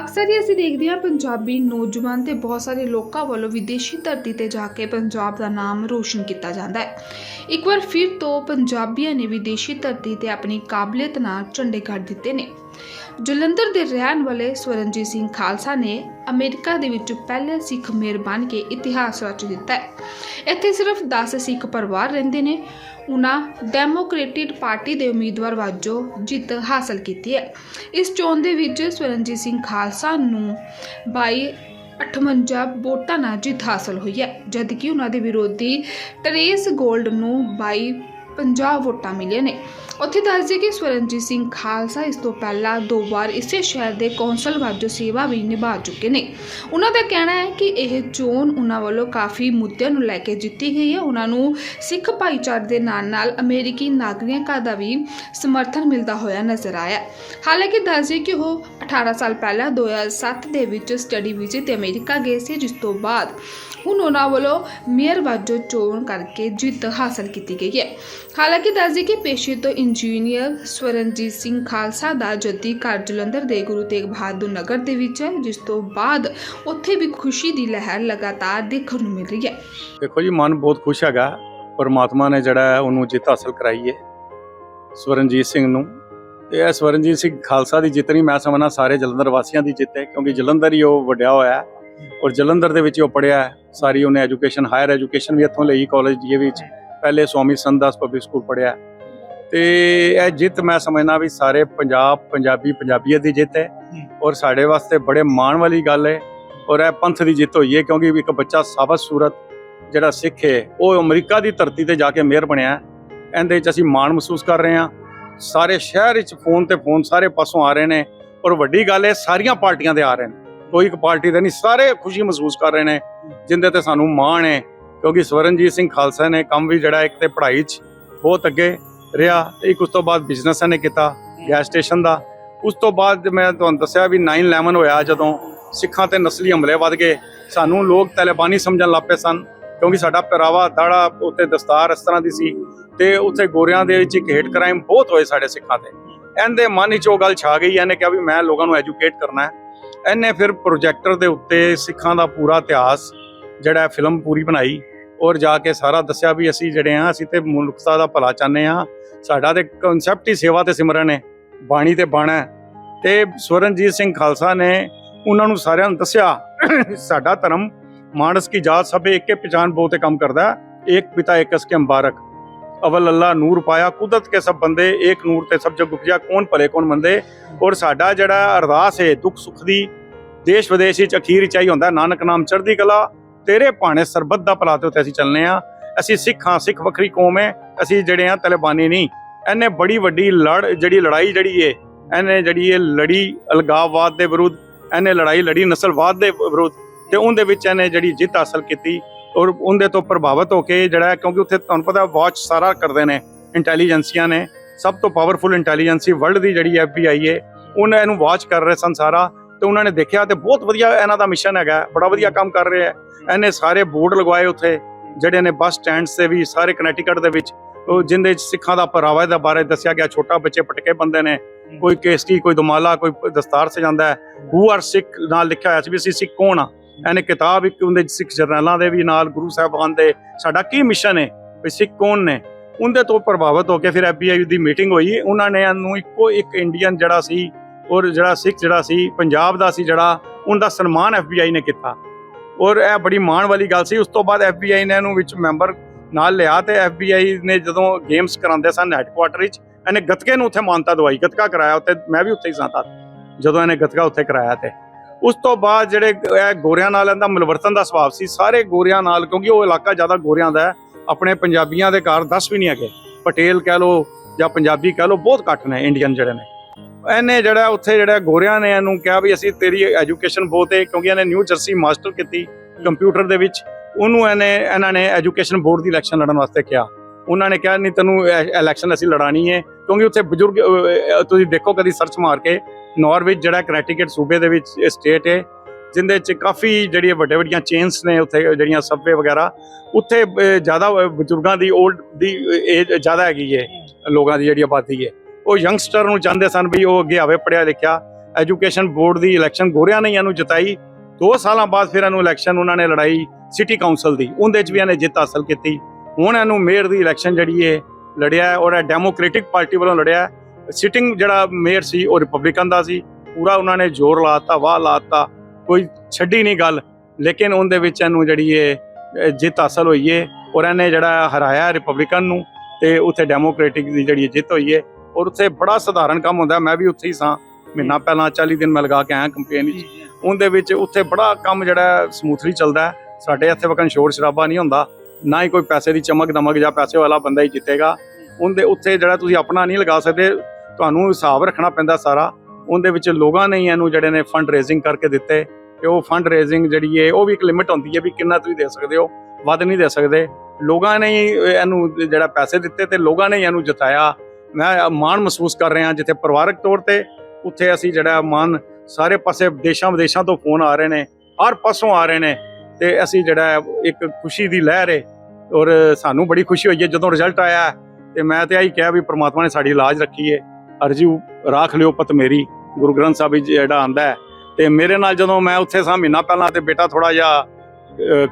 ਅਕਸਰ ਹੀ ਅਸੀਂ ਦੇਖਦੇ ਹਾਂ ਪੰਜਾਬੀ ਨੌਜਵਾਨ ਤੇ ਬਹੁਤ ਸਾਰੇ ਲੋਕਾਂ ਵੱਲੋਂ ਵਿਦੇਸ਼ੀ ਧਰਤੀ ਤੇ ਜਾ ਕੇ ਪੰਜਾਬ ਦਾ ਨਾਮ ਰੋਸ਼ਨ ਕੀਤਾ ਜਾਂਦਾ ਹੈ। ਇੱਕ ਵਾਰ ਫਿਰ ਤੋਂ ਪੰਜਾਬੀਆਂ ਨੇ ਵਿਦੇਸ਼ੀ ਧਰਤੀ ਤੇ ਆਪਣੀ ਕਾਬਲੀਅਤ ਨਾਲ ਝੰਡੇ ਗੱਡ ਦਿੱਤੇ ਨੇ। ਜਲੰਧਰ ਦੇ ਰਹਿਣ ਵਾਲੇ ਸਵਰਨਜੀਤ ਸਿੰਘ ਖਾਲਸਾ ਨੇ ਅਮਰੀਕਾ ਦੇ ਵਿੱਚ ਪਹਿਲੇ ਸਿੱਖ ਮੇਅਰ ਬਣ ਕੇ ਇਤਿਹਾਸ ਰਚ ਦਿੱਤਾ ਹੈ। ਇੱਥੇ ਸਿਰਫ 10 ਸਿੱਖ ਪਰਿਵਾਰ ਰਹਿੰਦੇ ਨੇ। ਉਹਨਾਂ ਡੈਮੋਕ੍ਰੇਟਿਕ ਪਾਰਟੀ ਦੇ ਉਮੀਦਵਾਰ ਵਜੋਂ ਜਿੱਤ ਹਾਸਲ ਕੀਤੀ ਹੈ। ਇਸ ਚੋਣ ਦੇ ਵਿੱਚ ਸਵਰਨਜੀਤ ਸਿੰਘ ਖਾਲਸਾ ਨੂੰ 22 58 ਵੋਟਾਂ ਨਾਲ ਜਿੱਤ ਹਾਸਲ ਹੋਈ ਹੈ, ਜਦਕਿ ਉਹਨਾਂ ਦੇ ਵਿਰੋਧੀ ਟਰੇਸ ਗੋਲਡ ਨੂੰ 22 50 ਵੋਟਾਂ ਮਿਲੀਆਂ ਨੇ। ਉੱਥੇ ਦੱਸਦੇ ਕਿ ਸਵਰਨਜੀਤ ਸਿੰਘ ਖਾਲਸਾ ਇਸ ਤੋਂ ਪਹਿਲਾਂ ਦੋ ਵਾਰ ਇਸੇ ਸ਼ਹਿਰ ਦੇ ਕੌਂਸਲ ਵਜੋਂ ਸੇਵਾ ਵੀ ਨਿਭਾ ਚੁੱਕੇ ਨੇ। ਉਹਨਾਂ ਦਾ ਕਹਿਣਾ ਹੈ ਕਿ ਇਹ ਚੋਣ ਉਹਨਾਂ ਵੱਲੋਂ ਕਾਫੀ ਮੁੱਦਿਆਂ ਨੂੰ ਲੈ ਕੇ ਜਿੱਤੀ ਗਈ ਹੈ। ਉਹਨਾਂ ਨੂੰ ਸਿੱਖ ਭਾਈਚਾਰੇ ਦੇ ਨਾਲ ਨਾਲ ਅਮਰੀਕੀ ਨਾਗਰਿਕਾਂ ਦਾ ਵੀ ਸਮਰਥਨ ਮਿਲਦਾ ਹੋਇਆ ਨਜ਼ਰ ਆਇਆ। ਹਾਲਾਂਕਿ ਦੱਸਦੇ ਕਿ ਉਹ 18 ਸਾਲ ਪਹਿਲਾਂ 2007 ਦੇ ਵਿੱਚ ਸਟੱਡੀ ਵੀਜ਼ੇ ਤੇ ਅਮਰੀਕਾ ਗਏ ਸੀ, ਜਿਸ ਤੋਂ ਬਾਅਦ ਹੁਣ ਉਹਨਾਂ ਵੱਲੋਂ ਮੇਅਰ ਵਜੋਂ ਚੋਣ ਕਰਕੇ ਜਿੱਤ ਹਾਸਲ ਕੀਤੀ ਗਈ ਹੈ। ਹਾਲਾਂਕਿ ਦੱਸਦੇ ਕਿ ਪੇਸ਼ੇ ਤੋਂ ਇੰਜੀਨੀਅਰ ਸਵਰਨਜੀਤ ਸਿੰਘ ਖਾਲਸਾ ਦਾ ਜੱਦੀ ਘਰ ਜਲੰਧਰ ਦੇ ਗੁਰੂ ਤੇਗ ਬਹਾਦਰ ਨਗਰ ਦੇ ਵਿੱਚ ਹੈ, ਜਿਸ ਤੋਂ ਬਾਅਦ ਉੱਥੇ ਵੀ ਖੁਸ਼ੀ ਦੀ ਲਹਿਰ ਲਗਾਤਾਰ ਦੇਖਣ ਨੂੰ ਮਿਲ ਰਹੀ ਹੈ। ਦੇਖੋ ਜੀ, ਮਨ ਬਹੁਤ ਖੁਸ਼ ਹੈਗਾ। ਪਰਮਾਤਮਾ ਨੇ ਜਿਹੜਾ ਹੈ ਉਹਨੂੰ ਜਿੱਤ ਹਾਸਲ ਕਰਾਈ ਹੈ ਸਵਰਨਜੀਤ ਸਿੰਘ ਨੂੰ। ਤੇ ਇਹ ਸਵਰਨਜੀਤ ਸਿੰਘ ਖਾਲਸਾ ਦੀ ਜਿੱਤ ਨਹੀਂ, ਮੈਂ ਸਮਝਣਾ ਸਾਰੇ ਜਲੰਧਰ ਵਾਸੀਆਂ ਦੀ ਜਿੱਤ ਹੈ, ਕਿਉਂਕਿ ਜਲੰਧਰ ਹੀ ਉਹ ਵੱਡਿਆ ਹੋਇਆ ਹੈ। ਔਰ ਜਲੰਧਰ ਦੇ ਵਿੱਚ ਉਹ ਪੜਿਆ ਹੈ ਸਾਰੀ ਉਹਨੇ ਐਜੂਕੇਸ਼ਨ ਹਾਇਰ ਐਜੂਕੇਸ਼ਨ ਵੀ ਇੱਥੋਂ ਲਈ ਕਾਲਜ ਡੀ ਵਿੱਚ ਪਹਿਲੇ ਸਵਾਮੀ ਸੰਦਾਸ ਪਬਲਿਕ ਸਕੂਲ ਪੜਿਆ ਤੇ ਇਹ ਜਿੱਤ ਮੈਂ ਸਮਝਣਾ ਵੀ ਸਾਰੇ ਪੰਜਾਬ ਪੰਜਾਬੀ ਪੰਜਾਬੀਅਤ ਦੀ ਜਿੱਤ ਹੈ। ਔਰ ਸਾਡੇ ਵਾਸਤੇ ਬੜੇ ਮਾਣ ਵਾਲੀ ਗੱਲ ਹੈ। ਔਰ ਇਹ ਪੰਥ ਦੀ ਜਿੱਤ ਹੋਈ ਹੈ ਕਿਉਂਕਿ ਇੱਕ ਬੱਚਾ ਸਾਬਤ ਸੂਰਤ ਜਿਹੜਾ ਸਿੱਖ ਹੈ ਉਹ ਅਮਰੀਕਾ ਦੀ ਧਰਤੀ ਤੇ ਜਾ ਕੇ ਮੇਅਰ ਬਣਿਆ। ਇਹਦੇ ਵਿੱਚ ਅਸੀਂ ਮਾਣ ਮਹਿਸੂਸ ਕਰ ਰਹੇ ਹਾਂ। ਸਾਰੇ ਸ਼ਹਿਰ ਵਿੱਚ ਫੋਨ ਤੇ ਫੋਨ ਸਾਰੇ ਪਾਸੋਂ ਆ ਰਹੇ ਨੇ। ਔਰ ਵੱਡੀ ਗੱਲ ਹੈ ਸਾਰੀਆਂ ਪਾਰਟੀਆਂ ਦੇ ਆ ਰਹੇ ਨੇ। ਕੋਈ ਇੱਕ ਪਾਰਟੀ ਦੇ ਨਹੀਂ, ਸਾਰੇ ਖੁਸ਼ੀ ਮਹਿਸੂਸ ਕਰ ਰਹੇ ਨੇ, ਜਿੰਦੇ ਤੇ ਸਾਨੂੰ ਮਾਣ ਹੈ, ਕਿਉਂਕਿ ਸਵਰਨਜੀਤ ਸਿੰਘ ਖਾਲਸਾ ਨੇ ਕੰਮ ਵੀ ਜਿਹੜਾ ਇੱਕ ਤੇ ਪੜ੍ਹਾਈ 'ਚ ਬਹੁਤ ਅੱਗੇ ਰਿਹਾ, ਇੱਕ ਉਸ ਤੋਂ ਬਾਅਦ ਬਿਜ਼ਨਸ ਨੇ ਕੀਤਾ ਗੈਸ ਸਟੇਸ਼ਨ ਦਾ। ਉਸ ਤੋਂ ਬਾਅਦ ਮੈਂ ਤੁਹਾਨੂੰ ਦੱਸਿਆ ਵੀ 9/11 ਹੋਇਆ, ਜਦੋਂ ਸਿੱਖਾਂ ਤੇ ਨਸਲੀ ਹਮਲੇ ਵੱਧ ਗਏ, ਸਾਨੂੰ ਲੋਕ ਤਾਲਿਬਾਨੀ ਸਮਝਣ ਲੱਗ ਪਏ ਸਨ, ਕਿਉਂਕਿ ਸਾਡਾ ਪਹਿਰਾਵਾ, ਦਾੜਾ ਉੱਤੇ ਦਸਤਾਰ ਇਸ ਤਰ੍ਹਾਂ ਦੀ ਸੀ, ਤੇ ਉੱਥੇ ਗੋਰਿਆਂ ਦੇ ਵਿੱਚ ਇੱਕ ਹੇਟ ਕ੍ਰਾਈਮ ਬਹੁਤ ਹੋਏ ਸਾਡੇ ਸਿੱਖਾਂ ਤੇ। ਇਹਦੇ ਮਨ ਵਿੱਚ ਉਹ ਗੱਲ ਛਾ ਗਈ, ਇਹਨੇ ਕਿਹਾ ਵੀ ਮੈਂ ਲੋਕਾਂ ਨੂੰ ਐਜੂਕੇਟ ਕਰਨਾ ਹੈ। ਇਹਨੇ ਫਿਰ ਪ੍ਰੋਜੈਕਟਰ ਦੇ ਉੱਤੇ ਸਿੱਖਾਂ ਦਾ ਪੂਰਾ ਇਤਿਹਾਸ ਜਿਹੜਾ ਫਿਲਮ ਪੂਰੀ ਬਣਾਈ ਔਰ ਜਾ ਕੇ ਸਾਰਾ ਦੱਸਿਆ ਵੀ ਅਸੀਂ ਜਿਹੜੇ ਆ ਅਸੀਂ ਤੇ ਮਨੁੱਖਤਾ ਦਾ ਭਲਾ ਚਾਹੁੰਦੇ ਆ ਸਾਡਾ ਤੇ ਕਨਸੈਪਟ ਹੀ ਸੇਵਾ ਤੇ ਸਿਮਰਨ ਹੈ, ਬਾਣੀ ਤੇ ਬਾਣਾ ਹੈ। ਤੇ ਸਵਰਨਜੀਤ ਸਿੰਘ ਖਾਲਸਾ ਨੇ ਉਹਨਾਂ ਨੂੰ ਸਾਰਿਆਂ ਨੂੰ ਦੱਸਿਆ, ਸਾਡਾ ਧਰਮ ਮਾਨਸ ਕੀ ਜਾਤ ਸਭ ਇੱਕ ਕੇ ਪਛਾਣ ਬਹੁਤੇ ਕੰਮ ਕਰਦਾ ਹੈ, ਇੱਕ ਪਿਤਾ, ਇੱਕ ਅਸ ਕੇ ਮੁਬਾਰਕ ਅਵਲ ਅੱਲਾ ਨੂਰ ਪਾਇਆ ਕੁਦਰਤ ਕੇ ਸਭ ਬੰਦੇ ਇੱਕ ਨੂਰ ਤੇ ਸਭ ਜਗ ਉਪਜਿਆ ਕੌਣ ਭਲੇ ਕੌਣ ਮੰਦੇ ਔਰ ਸਾਡਾ ਜਿਹੜਾ ਅਰਦਾਸ ਹੈ ਦੁੱਖ ਸੁੱਖ ਦੀ ਦੇਸ਼ ਵਿਦੇਸ਼ ਵਿੱਚ ਅਖੀਰ ਚਾਹੀ ਹੁੰਦਾ ਨਾਨਕ ਨਾਮ ਚੜ੍ਹਦੀ ਕਲਾ ਤੇਰੇ ਭਾਣੇ ਸਰਬੱਤ ਦਾ ਭਲਾ ਤੇ ਉੱਤੇ ਅਸੀਂ ਚੱਲਨੇ ਆ ਅਸੀਂ ਸਿੱਖ ਹਾਂ ਸਿੱਖ ਵੱਖਰੀ ਕੌਮ ਹੈ ਅਸੀਂ ਜਿਹੜੇ ਆ ਤਲਿਬਾਨੀ ਨਹੀਂ ਇਹਨੇ ਬੜੀ ਵੱਡੀ ਲੜ ਜਿਹੜੀ ਲੜਾਈ ਜਿਹੜੀ ਹੈ ਇਹਨੇ ਜਿਹੜੀ ਇਹ ਲੜੀ ਅਲਗਾਵਵਾਦ ਦੇ ਵਿਰੁੱਧ ਇਹਨੇ ਲੜਾਈ ਲੜੀ ਨਸਲਵਾਦ ਦੇ ਵਿਰੁੱਧ ਤੇ ਉਹਦੇ ਵਿੱਚ ਇਹਨੇ ਜਿਹੜੀ ਜਿੱਤ ਹਾਸਲ ਕੀਤੀ ਔਰ ਉਹਦੇ ਤੋਂ ਪ੍ਰਭਾਵਿਤ ਹੋ ਕੇ ਜਿਹੜਾ ਕਿਉਂਕਿ ਉੱਥੇ ਤੁਹਾਨੂੰ ਪਤਾ ਵਾਚ ਸਾਰਾ ਕਰਦੇ ਨੇ ਇੰਟੈਲੀਜੈਂਸੀਆਂ ਨੇ। ਸਭ ਤੋਂ ਪਾਵਰਫੁਲ ਇੰਟੈਲੀਜੈਂਸੀ ਵਰਲਡ ਦੀ ਜਿਹੜੀ ਐਫਬੀਆਈ ਹੈ ਉਹਨੇ ਇਹਨੂੰ ਵਾਚ ਕਰ ਰਹੇ ਸਨ ਸਾਰਾ ਤੇ ਉਹਨਾਂ ਨੇ ਦੇਖਿਆ ਤੇ ਬਹੁਤ ਵਧੀਆ ਇਹਨਾਂ ਦਾ ਮਿਸ਼ਨ ਹੈਗਾ, ਬੜਾ ਵਧੀਆ ਕੰਮ ਕਰ ਰਿਹਾ ਹੈ ਇਹਨੇ ਸਾਰੇ ਬੋਰਡ ਲਗਵਾਏ ਉੱਥੇ, ਜਿਹੜੇ ਨੇ ਬੱਸ ਸਟੈਂਡਸ ਤੇ ਵੀ, ਸਾਰੇ ਕਨੈਟੀਕਟ ਦੇ ਵਿੱਚ। ਉਹ ਜਿੰਦੇ ਵਿੱਚ ਸਿੱਖਾਂ ਦਾ ਪਹਿਰਾਵਾ ਦੇ ਬਾਰੇ ਦੱਸਿਆ ਗਿਆ, ਛੋਟਾ ਬੱਚੇ ਪਟਕੇ ਬੰਦੇ ਨੇ। ਕੋਈ ਕੇਸਟੀ ਕੋਈ ਦੁਮਾਲਾ, ਕੋਈ ਦਸਤਾਰ ਸਜਾਉਂਦਾ ਹੈ। ਹੂ ਆਰ ਸਿੱਖ ਨਾਲ ਲਿਖਿਆ ਹੋਇਆ ਸੀ ਵੀ ਅਸੀਂ ਸਿੱਖ ਕੌਣ ਆ? ਇਹਨੇ ਕਿਤਾਬ ਇੱਕ ਉਹਦੇ ਸਿੱਖ ਜਰਨਲਾਂ ਦੇ ਵੀ ਨਾਲ ਗੁਰੂ ਸਾਹਿਬਾਨ ਦੇ ਸਾਡਾ ਕੀ ਮਿਸ਼ਨ ਹੈ? ਵੀ ਸਿੱਖ ਕੌਣ ਨੇ? ਉਹਦੇ ਤੋਂ ਪ੍ਰਭਾਵਿਤ ਹੋ ਕੇ ਫਿਰ ਐਫਬੀਆਈ ਦੀ ਮੀਟਿੰਗ ਹੋਈ। ਉਹਨਾਂ ਨੇ ਇਹਨੂੰ ਇੱਕੋ ਇੱਕ ਇੰਡੀਅਨ ਜਿਹੜਾ ਸੀ ਔਰ ਜਿਹੜਾ ਸਿੱਖ ਜਿਹੜਾ ਸੀ, ਪੰਜਾਬ ਦਾ ਸੀ ਜਿਹੜਾ, ਉਹਦਾ ਸਨਮਾਨ ਐਫਬੀਆਈ ਨੇ ਕੀਤਾ। ਔਰ ਇਹ ਬੜੀ ਮਾਣ ਵਾਲੀ ਗੱਲ ਸੀ। ਉਸ ਤੋਂ ਬਾਅਦ ਐਫਬੀਆਈ ਨੇ ਇਹਨੂੰ ਵਿੱਚ ਮੈਂਬਰ ਨਾਲ ਲਿਆ ਤੇ ਐਫਬੀਆਈ ਨੇ ਜਦੋਂ ਗੇਮਸ ਕਰਾਉਂਦੇ ਸਨ ਹੈੱਡਕੁਆਟਰ ਵਿੱਚ, ਇਹਨੇ ਗੱਤਕੇ ਨੂੰ ਉੱਥੇ ਮਾਨਤਾ ਦਵਾਈ। ਗੱਤਕਾ ਕਰਾਇਆ ਉੱਥੇ, ਮੈਂ ਵੀ ਉੱਥੇ ਹੀ ਸਾਂ ਤਦ ਜਦੋਂ ਇਹਨੇ ਗੱਤਕਾ ਉੱਥੇ ਕਰਾਇਆ ਤੇ। ਉਸ ਤੋਂ ਬਾਅਦ ਜਿਹੜੇ, ਇਹ ਗੋਰਿਆਂ ਨਾਲ ਇਹਦਾ ਮਿਲਵਰਤਨ ਦਾ ਸੁਭਾਅ ਸੀ, ਸਾਰੇ ਗੋਰਿਆਂ ਨਾਲ, ਕਿਉਂਕਿ ਉਹ ਇਲਾਕਾ ਜ਼ਿਆਦਾ ਗੋਰਿਆਂ ਦਾ ਹੈ, ਆਪਣੇ ਪੰਜਾਬੀਆਂ ਦੇ ਘਰ 10 ਵੀ ਨਹੀਂ ਹੈਗੇ। ਪਟੇਲ ਕਹਿ ਲੋ ਜਾਂ ਪੰਜਾਬੀ ਕਹਿ ਲੋ ਬਹੁਤ ਘੱਟ ਨੇ ਇੰਡੀਅਨ ਜਿਹੜੇ ਨੇ। ਇਹਨੇ ਜਿਹੜਾ ਉੱਥੇ ਜਿਹੜਾ ਗੋਰਿਆਂ ਨੇ ਇਹਨੂੰ ਕਿਹਾ ਵੀ ਅਸੀਂ ਤੇਰੀ ਐਜੂਕੇਸ਼ਨ ਬਹੁਤ ਹੈ ਕਿਉਂਕਿ ਇਹਨੇ ਨਿਊ ਜਰਸੀ ਮਾਸਟਰ ਕੀਤੀ ਕੰਪਿਊਟਰ ਦੇ ਵਿੱਚ। ਉਹਨੂੰ ਇਹਨੇ, ਇਹਨਾਂ ਨੇ ਐਜੂਕੇਸ਼ਨ ਬੋਰਡ ਦੀ ਇਲੈਕਸ਼ਨ ਲੜਨ ਵਾਸਤੇ ਕਿਹਾ। ਉਹਨਾਂ ਨੇ ਕਿਹਾ, ਨਹੀਂ, ਤੈਨੂੰ ਇਲੈਕਸ਼ਨ ਅਸੀਂ ਲੜਾਣੀ ਹੈ ਕਿਉਂਕਿ ਉੱਥੇ ਬਜ਼ੁਰਗ ਤੁਸੀਂ ਦੇਖੋ ਕਦੀ ਸਰਚ ਮਾਰ ਕੇ ਨਾਰਵੇ ਜਿਹੜਾ ਕਨੈਕਟੀਕਟ ਸੂਬੇ ਦੇ ਵਿੱਚ ਸਟੇਟ ਹੈ ਜਿੰਦੇ ਚ ਕਾਫੀ ਜਿਹੜੀਆਂ ਵੱਡੇ ਵੱਡੀਆਂ ਚੇਨਸ ਨੇ ਉੱਥੇ, ਜਿਹੜੀਆਂ ਸਬਵੇ ਵਗੈਰਾ, ਉੱਥੇ ਜ਼ਿਆਦਾ ਬਜ਼ੁਰਗਾਂ ਦੀ 올ਡ ਦੀ ਏਜ ਜ਼ਿਆਦਾ ਹੈਗੀ ਹੈ ਲੋਕਾਂ ਦੀ ਜਿਹੜੀ ਆਬਾਦੀ ਹੈ ਉਹ ਯੰਗਸਟਰ ਨੂੰ ਚਾਹੁੰਦੇ ਸਨ ਵੀ ਉਹ ਅੱਗੇ ਆਵੇ ਪੜਿਆ ਲਿਖਿਆ ਐਜੂਕੇਸ਼ਨ ਬੋਰਡ ਦੀ ਇਲੈਕਸ਼ਨ ਗੋਰਿਆਂ ਨੇ ਇਹਨੂੰ ਜਿਤਾਈ। 2 ਸਾਲਾਂ ਬਾਅਦ ਫਿਰ ਇਹਨੂੰ ਇਲੈਕਸ਼ਨ ਉਹਨਾਂ ਨੇ ਲੜਾਈ ਸਿਟੀ ਕਾਉਂਸਲ ਦੀ, ਉਹਦੇ 'ਚ ਵੀ ਇਹਨੇ ਜਿੱਤ ਹਾਸਲ ਕੀਤੀ। ਹੁਣ ਇਹਨੂੰ ਮੇਅਰ ਦੀ ਇਲੈਕਸ਼ਨ ਜਿਹੜੀ ਹੈ ਲੜਿਆ ਹੈ ਔਰ ਇਹ ਡੈਮੋਕ੍ਰੈਟਿਕ ਪਾਰਟੀ ਵੱਲੋਂ ਲੜਿਆ ਸਿਟਿੰਗ ਜਿਹੜਾ ਮੇਅਰ ਸੀ ਉਹ ਰਿਪਬਲਿਕਨ ਦਾ ਸੀ। ਪੂਰਾ ਉਹਨਾਂ ਨੇ ਜ਼ੋਰ ਲਾਤਾ ਵਾਹ ਲਾਤਾ। ਕੋਈ ਛੱਡੀ ਨਹੀਂ ਗੱਲ। ਲੇਕਿਨ ਉਹਦੇ ਵਿੱਚ ਇਹਨੂੰ ਜਿਹੜੀ ਇਹ ਇਹ ਜਿੱਤ ਹਾਸਲ ਹੋਈ ਹੈ ਔਰ ਇਹਨੇ ਜਿਹੜਾ ਹਰਾਇਆ ਰਿਪਬਲਿਕਨ ਨੂੰ ਤੇ ਉੱਥੇ ਡੈਮੋਕ੍ਰੈਟਿਕ ਦੀ ਜਿਹੜੀ ਜਿੱਤ ਹੋਈ ਹੈ ਔਰ ਉੱਥੇ ਬੜਾ ਸਧਾਰਨ ਕੰਮ ਹੁੰਦਾ ਮੈਂ ਵੀ ਉੱਥੇ ਹੀ ਸਾਂ। ਮਹੀਨਾ ਪਹਿਲਾਂ 40 ਦਿਨ ਮੈਂ ਲਗਾ ਕੇ ਆਇਆ ਕੰਪੇਨ ਵਿੱਚ। ਉਹਦੇ ਵਿੱਚ ਉੱਥੇ ਬੜਾ ਕੰਮ ਜਿਹੜਾ ਸਮੂਥਲੀ ਚੱਲਦਾ ਹੈ। ਸਾਡੇ ਇੱਥੇ ਵਕਨ ਸ਼ੋਰ ਸ਼ਰਾਬਾ ਨਹੀਂ ਹੁੰਦਾ। ਨਾ ਹੀ ਕੋਈ ਪੈਸੇ ਦੀ ਚਮਕ ਦਮਕ ਜਾਂ ਪੈਸੇ ਵਾਲਾ ਬੰਦਾ ਹੀ ਜਿੱਤੇਗਾ। ਉਹਦੇ ਉੱਥੇ ਜਿਹੜਾ ਤੁਸੀਂ ਆਪਣਾ ਨਹੀਂ ਲਗਾ ਸਕਦੇ, ਤੁਹਾਨੂੰ ਹਿਸਾਬ ਰੱਖਣਾ ਪੈਂਦਾ ਸਾਰਾ। ਉਹਦੇ ਵਿੱਚ ਲੋਕਾਂ ਨੇ ਹੀ ਇਹਨੂੰ ਜਿਹੜੇ ਨੇ ਫੰਡ ਰੇਜ਼ਿੰਗ ਕਰਕੇ ਦਿੱਤੇ। ਤੇ ਉਹ ਫੰਡ ਰੇਜ਼ਿੰਗ ਜਿਹੜੀ ਹੈ ਉਹ ਵੀ ਇੱਕ ਲਿਮਿਟ ਹੁੰਦੀ ਹੈ ਵੀ ਕਿੰਨਾ ਤੁਸੀਂ ਦੇ ਸਕਦੇ ਹੋ, ਵੱਧ ਨਹੀਂ ਦੇ ਸਕਦੇ। ਲੋਕਾਂ ਨੇ ਹੀ ਇਹਨੂੰ ਜਿਹੜਾ ਪੈਸੇ ਦਿੱਤੇ ਤੇ ਲੋਕਾਂ ਨੇ ਹੀ ਇਹਨੂੰ ਜਿਤਾਇਆ। ਮੈਂ ਮਾਣ ਮਹਿਸੂਸ ਕਰ ਰਿਹਾ ਜਿੱਥੇ ਪਰਿਵਾਰਕ ਤੌਰ ਤੇ ਉੱਥੇ ਅਸੀਂ ਜਿਹੜਾ ਮਾਣ ਸਾਰੇ ਪਾਸੇ ਦੇਸ਼ਾਂ ਵਿਦੇਸ਼ਾਂ ਤੋਂ ਫੋਨ ਆ ਰਹੇ ਨੇ, ਹਰ ਪਾਸੋਂ ਆ ਰਹੇ ਨੇ। ਤੇ ਅਸੀਂ ਜਿਹੜਾ ਇੱਕ ਖੁਸ਼ੀ ਦੀ ਲਹਿਰ ਹੈ ਔਰ ਸਾਨੂੰ ਬੜੀ ਖੁਸ਼ੀ ਹੋਈ ਹੈ ਜਦੋਂ ਰਿਜ਼ਲਟ ਆਇਆ ਤੇ ਮੈਂ ਤੇ ਆਹੀ ਕਿਹਾ ਵੀ ਪ੍ਰਮਾਤਮਾ ਨੇ ਸਾਡੀ ਲਾਜ ਰੱਖੀ ਹੈ ਅਰਜੂ ਰਾਖ ਲਿਓ ਪਤ ਮੇਰੀ, ਗੁਰੂ ਗ੍ਰੰਥ ਸਾਹਿਬ ਵਿੱਚ ਜਿਹੜਾ ਆਂਦਾ ਹੈ। ਤੇ ਮੇਰੇ ਨਾਲ ਜਦੋਂ ਮੈਂ ਉੱਥੇ ਸਾਂ ਮਹੀਨਾ ਪਹਿਲਾਂ ਤੇ ਬੇਟਾ ਥੋੜਾ ਜਿਹਾ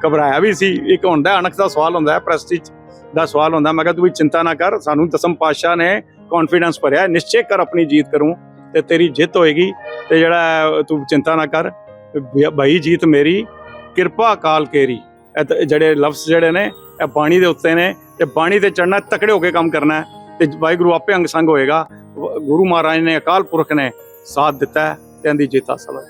ਘਬਰਾਇਆ ਵੀ ਸੀ। ਇੱਕ ਹੁੰਦਾ ਅਣਖ ਦਾ ਸਵਾਲ ਹੁੰਦਾ ਹੈ ਪ੍ਰੈਸਟੀਜ ਦਾ ਸਵਾਲ ਹੁੰਦਾ ਮੈਂ ਕਿਹਾ ਤੂੰ ਵੀ ਚਿੰਤਾ ਨਾ ਕਰ, ਸਾਨੂੰ ਦਸਮ ਪਾਤਸ਼ਾਹ ਨੇ ਕੌਨਫੀਡੈਂਸ ਭਰਿਆ ਨਿਸ਼ਚੈ ਕਰ ਆਪਣੀ ਜੀਤ ਕਰੂੰ ਤੇ ਤੇਰੀ ਜਿੱਤ ਹੋਏਗੀ। ਤੇ ਜਿਹੜਾ ਤੂੰ ਚਿੰਤਾ ਨਾ ਕਰ। ਭਾਈ ਜੀਤ ਮੇਰੀ, ਕਿਰਪਾ ਕਾਲ ਕੇਰੀ। ਇਹ ਜਿਹੜੇ ਲਫ਼ਜ਼ ਜਿਹੜੇ ਨੇ ਇਹ ਬਾਣੀ ਦੇ ਉੱਤੇ ਨੇ ਤੇ ਬਾਣੀ ਤੇ ਚੜਨਾ ਤਕੜੇ ਹੋ ਕੇ ਕੰਮ ਕਰਨਾ ਹੈ। ਤੇ ਵਾਹਿਗੁਰੂ ਆਪੇ ਅੰਗ ਸੰਗ ਹੋਏਗਾ। ਗੁਰੂ ਮਹਾਰਾਜ ਨੇ ਅਕਾਲ ਪੁਰਖ ਨੇ ਸਾਥ ਦਿੱਤਾ ਹੈ ਤੇ ਇਹਦੀ ਜਿੱਤ ਹਾਸਲ ਹੋਈ